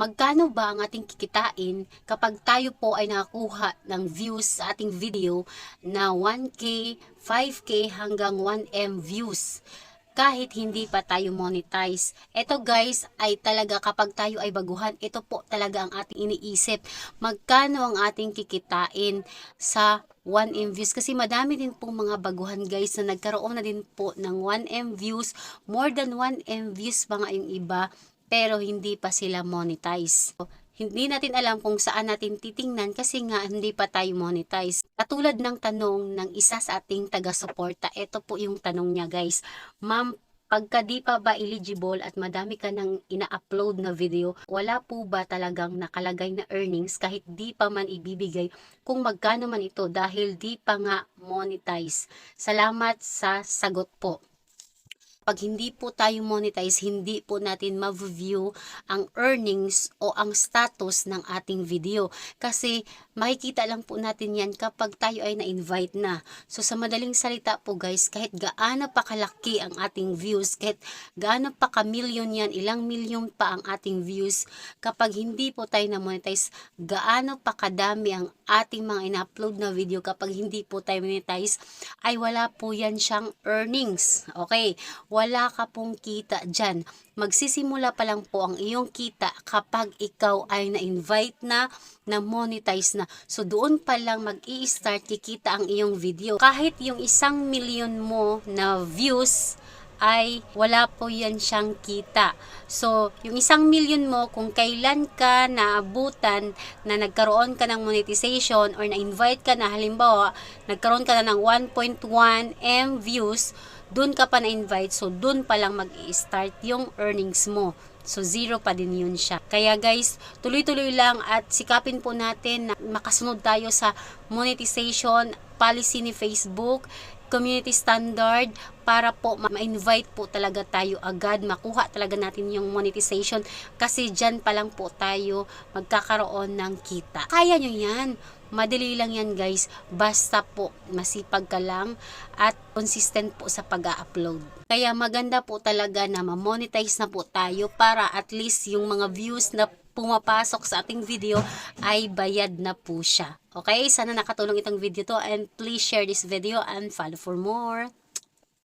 magkano ba ang ating kikitain kapag tayo po ay nakakuha ng views sa ating video na 1K, 5K hanggang 1M views kahit hindi pa tayo monetize. Ito guys ay talaga kapag tayo ay baguhan, ito po talaga ang ating iniisip. Magkano ang ating kikitain sa 1M views kasi madami din po mga baguhan guys na nagkaroon na din po ng 1M views, more than 1M views nga yung iba pero hindi pa sila monetize. Hindi natin alam kung saan natin titingnan kasi nga hindi pa tayo monetize. Katulad ng tanong ng isa sa ating taga-suporta, ito po yung tanong niya guys. Ma'am, pagka di pa ba eligible at madami ka nang ina-upload na video, wala po ba talagang nakalagay na earnings kahit di pa man ibibigay kung magkano man ito dahil di pa nga monetize? Salamat sa sagot po pag hindi po tayo monetize, hindi po natin ma-view ang earnings o ang status ng ating video. Kasi makikita lang po natin yan kapag tayo ay na-invite na. So sa madaling salita po guys, kahit gaano pa kalaki ang ating views, kahit gaano pa ka-million yan, ilang million pa ang ating views, kapag hindi po tayo na-monetize, gaano pa kadami ang ating mga in-upload na video kapag hindi po tayo monetize, ay wala po yan siyang earnings. Okay? wala ka pong kita dyan. Magsisimula pa lang po ang iyong kita kapag ikaw ay na-invite na, na-monetize na. So doon pa lang mag start kikita ang iyong video. Kahit yung isang million mo na views, ay wala po yan siyang kita. So, yung isang million mo, kung kailan ka naabutan na nagkaroon ka ng monetization or na-invite ka na, halimbawa, nagkaroon ka na ng 1.1 M views, dun ka pa na-invite, so dun pa lang mag-i-start yung earnings mo. So, zero pa din yun siya. Kaya guys, tuloy-tuloy lang at sikapin po natin na makasunod tayo sa monetization policy ni Facebook, community standard para po ma-invite po talaga tayo agad, makuha talaga natin yung monetization kasi dyan pa lang po tayo magkakaroon ng kita. Kaya nyo yan. Madali lang yan guys, basta po masipag ka lang at consistent po sa pag-upload. Kaya maganda po talaga na ma-monetize na po tayo para at least yung mga views na pumapasok sa ating video ay bayad na po siya. Okay, sana nakatulong itong video to and please share this video and follow for more.